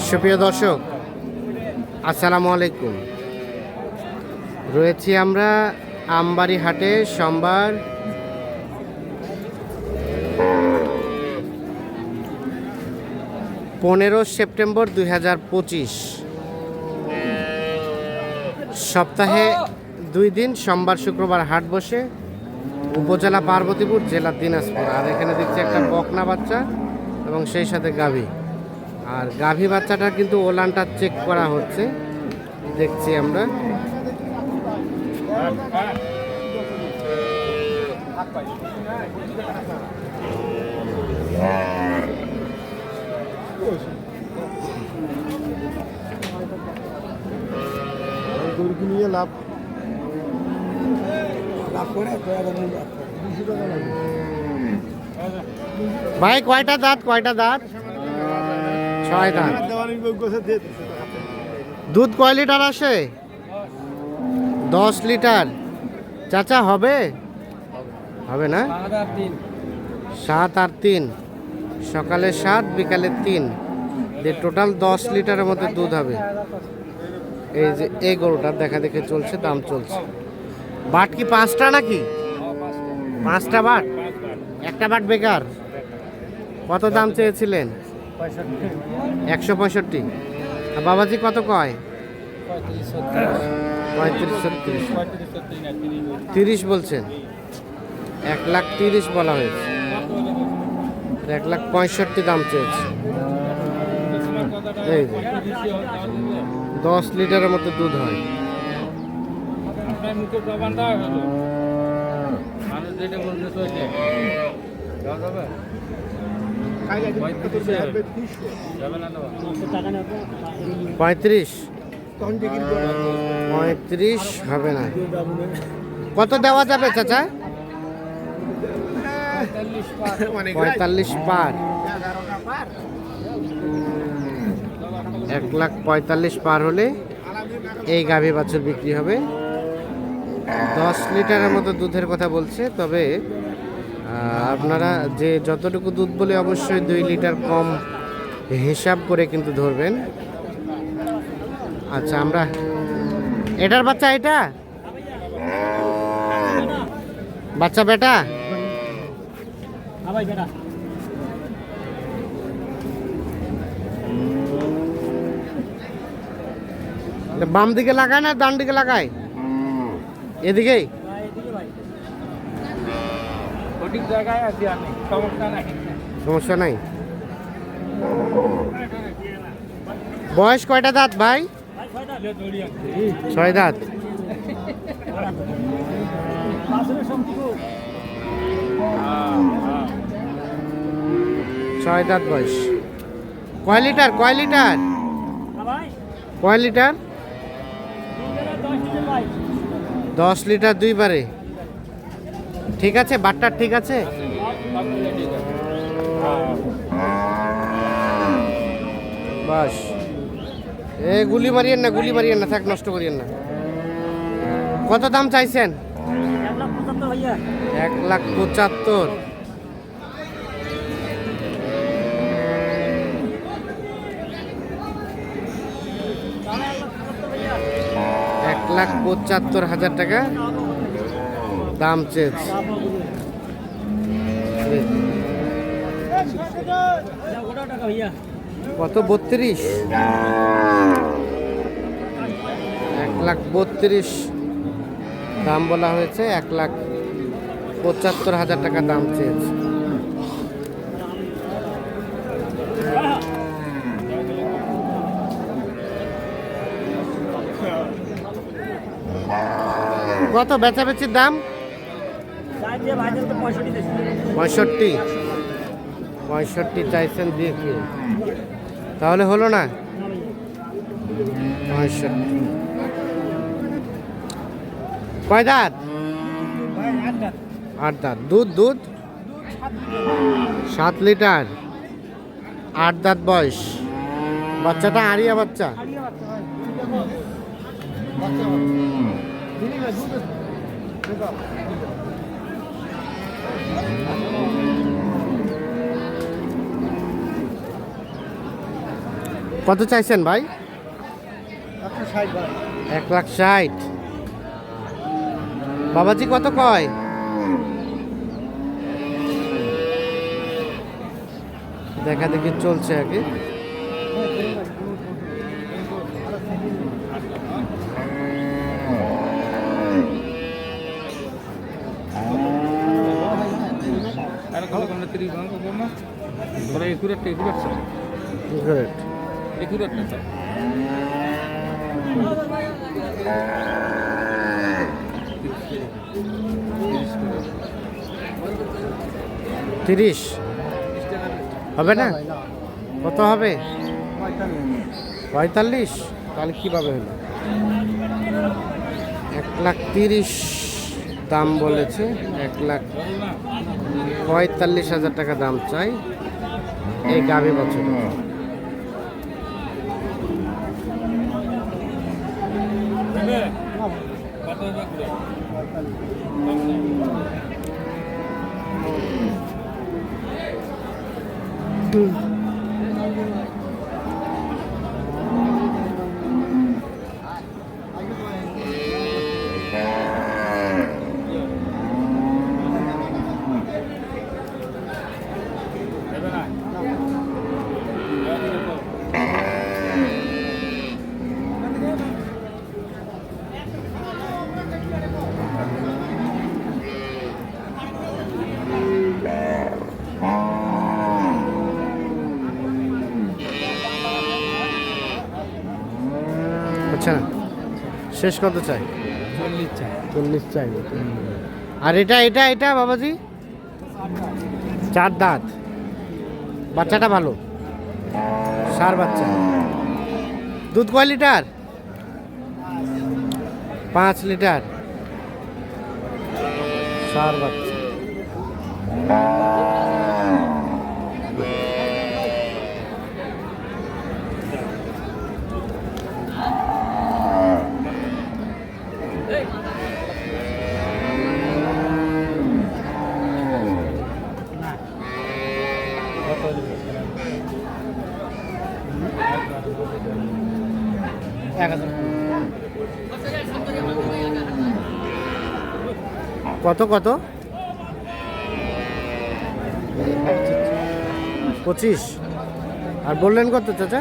সুপ্রিয় দর্শক, আসসালামু আলাইকুম। রয়েছি আমরা আমবাড়ি হাটে সোমবার পনেরো সেপ্টেম্বর দুই হাজার পঁচিশ। সপ্তাহে দুই দিন, সোমবার, শুক্রবার হাট বসে উপজেলা পার্বতীপুর, জেলা দিনাজপুর। আর এখানে দেখছি একটা বকনা বাচ্চা এবং সেই সাথে গাভী। আর গাভী বাচ্চাটা কিন্তু ওলানটা চেক করা হচ্ছে। দেখছি আমরা। নিয়ে লাভ। লাভ করে? ভাই কয়টা দাঁত? কয়টা দাঁত? ছয় দাঁত দুধ কয় লিটার আসে? দশ লিটার। চাচা হবে? হবে না? সাত আর তিন। সকালে সাত বিকালে তিন। দিয়ে টোটাল দশ লিটারের মধ্যে দুধ হবে। এই যে এই গরুটার দেখা দেখে চলছে দাম চলছে। বাট কি পাঁচটা নাকি? পাঁচটা বাট? একটা বাট বেকার। কত দাম চেয়েছিলেন? একশো পঁয়ষট্টি। বাবাজি কত কয়? পঁয়ত্রিশ ছত্রিশ। তিরিশ বলছেন? এক লাখ তিরিশ বলা হয়েছে। এক লাখ পঁয়ষট্টি দাম চেয়েছে। এই যে দশ লিটারের মতো দুধ হয়। পঁয়ত্রিশ। পঁয়ত্রিশ হবে না। কত দেওয়া যাবে চাচা? পঁয়তাল্লিশ পার। এক লাখ পঁয়তাল্লিশ পার হলে এই গাভী বাছুর বিক্রি হবে। দশ লিটারের মতো দুধের কথা বলছে, তবে আপনারা যে যতটুকু দুধ বলে অবশ্যই দুই লিটার কম হিসাব করে কিন্তু ধরবেন। আচ্ছা আমরা এটার বাচ্চা এটা? বাচ্চা বেটা? বাম দিকে লাগায় না, ডান দিকে লাগায়? এদিকেই? সঠিক জায়গায় আছি আমি, সমস্যা নাই। সমস্যা নাই? বয়স কয়টা দাঁত ভাই? ছয় দাঁত। ছয় দাঁত বয়স। কয় লিটার কয় লিটার? কয় লিটার? দশ লিটার দুইবারে। ঠিক আছে? বাটটার ঠিক আছে? বাস। এ, গুলি মারিয়েন না, গুলি মারিয়েন না, থাক, নষ্ট করিয়েন না। কত দাম চাইছেন? এক লাখ পঁচাত্তর। এক লাখ পঁচাত্তর হাজার টাকা। দাম চেয়েছে। কত? বত্রিশ। এক লাখ বত্রিশ। দাম বলা হয়েছে এক লাখ পঁচাত্তর হাজার টাকা দাম চেয়েছে। কত বেচাবেচির দাম? পঁয়ষট্টি। পঁয়ষট্টি চাইছেন কি? তাহলে হলো না? পঁয়ষট্টি। কয় দাঁত? আট দাঁত। দুধ দুধ? সাত লিটার। আট দাঁত বয়স। বাচ্চাটা আরিয়া বাচ্চা? কত চাইছেন ভাই? এক লাখ ষাট। বাবাজি কত কয়? দেখা দেখি চলছে আগে আরে তিরিশ। হবে না? কত হবে? পঁয়তাল্লিশ। তাহলে কীভাবে হলো? এক লাখ তিরিশ দাম বলেছে। এক লাখ পঁয়তাল্লিশ হাজার টাকা দাম চাই। এই গাভী বছর। কত হচ্ছে না? শেষ কত চাই? চল্লিশ চাই। চল্লিশ চাই। আর এটা এটা এটা বাবাজি? চার দাঁত। বাচ্চাটা ভালো? সার বাচ্চা। দুধ কয় লিটার? পাঁচ লিটার। সার বাচ্চা। কত কত? পঁচিশ। আর বললেন কত চাচা?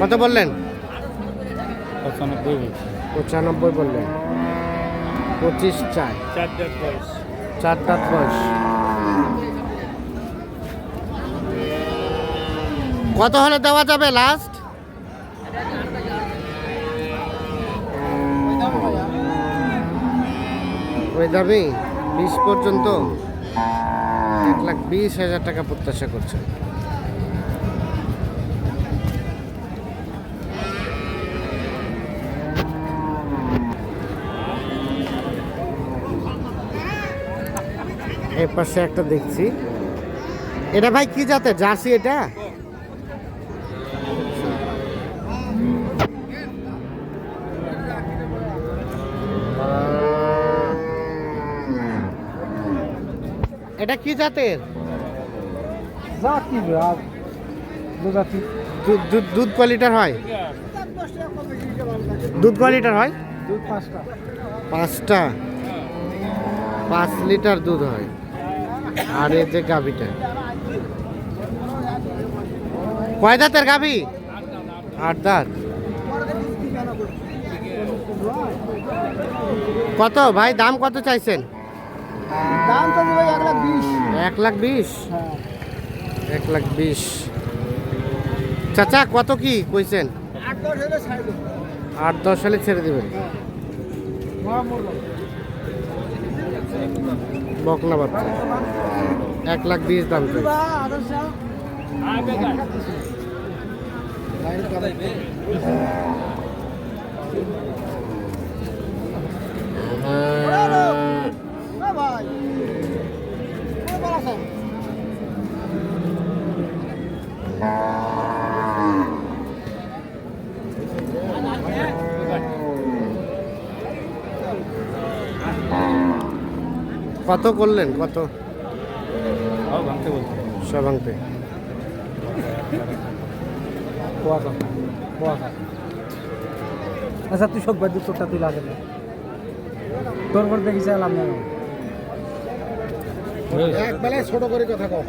কত বললেন? পঁচানব্বই পঁচানব্বই বললেন পঁচিশ চাই চার চার বয়স। চার দাঁত বয়স। কত হলে দেওয়া যাবে লাস্ট ওই দাবি বিশ পর্যন্ত। এক লাখ বিশ হাজার টাকা প্রত্যাশা করছে। এর পাশে একটা দেখছি। এটা ভাই কি জাতের? জার্সি এটা? এটা কি জাতের? দুধ- ক লিটার হয়? দুধ ক লিটার হয়? দুধ পাঁচটা। পাঁচটা। পাঁচ লিটার দুধ হয়। আর এই যে গাভিটা। কয় দাঁতের গাভি? আট দাঁত। কত? ভাই দাম কত চাইছেন? দাম তো দেবে এক লাখ বিশ। এক লাখ বিশ? হ্যাঁ। এক লাখ বিশ। চাচা কত কি কইছেন? আট দশ হলে আট দশ সালে ছেড়ে দেবেন। বকনা বাচ্চা। এক লাখ বিশ দাম কত করলেন? কত? ভাঙতে কুয়াশা আচ্ছা তুই সব বাদ্য তোরটা তুই লাগে না। তোর পর দেখি চাইলাম না। এক বেলায় ছোট করে কথা কও।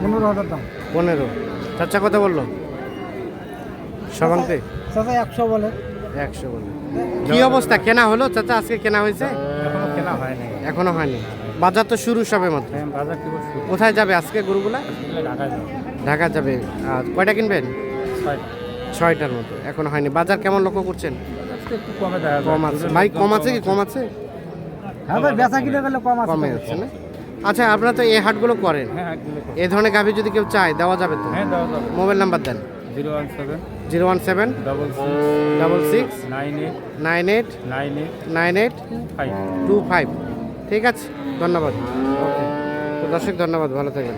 পনেরো হাজার দাম। পনেরো। চাচা কথা বলল? সবাংতে চাচা একশো বলে। একশো বলে। কি অবস্থা? কেনা হলো? চাচা আজকে কেনা হয়েছে? কেনা হয়নি। এখনও হয়নি। বাজার তো শুরু সবে মাত্র। হ্যাঁ কোথায় যাবে আজকে গরুগুলা? ঢাকা যাবে। আর কয়টা কিনবেন? ছয়টার মতো। এখনও হয়নি। বাজার কেমন লক্ষ্য করছেন? কমে আছে। ভাই কম আছে কি? কম আছে? হ্যাঁ কম আছে। কমে যাচ্ছে না? আচ্ছা আপনারা তো এই হাটগুলো করেন। হ্যাঁ। এই ধরনের গাভি যদি কেউ চায় দেওয়া যাবে তো? দেওয়া যাবে। মোবাইল নাম্বার দেন। Zero one seven zero one seven double six six nine eight nine eight nine eight nine eight five. Two five. ঠিক আছে ধন্যবাদ। ওকে। তো দর্শক ধন্যবাদ ভালো থাকবেন।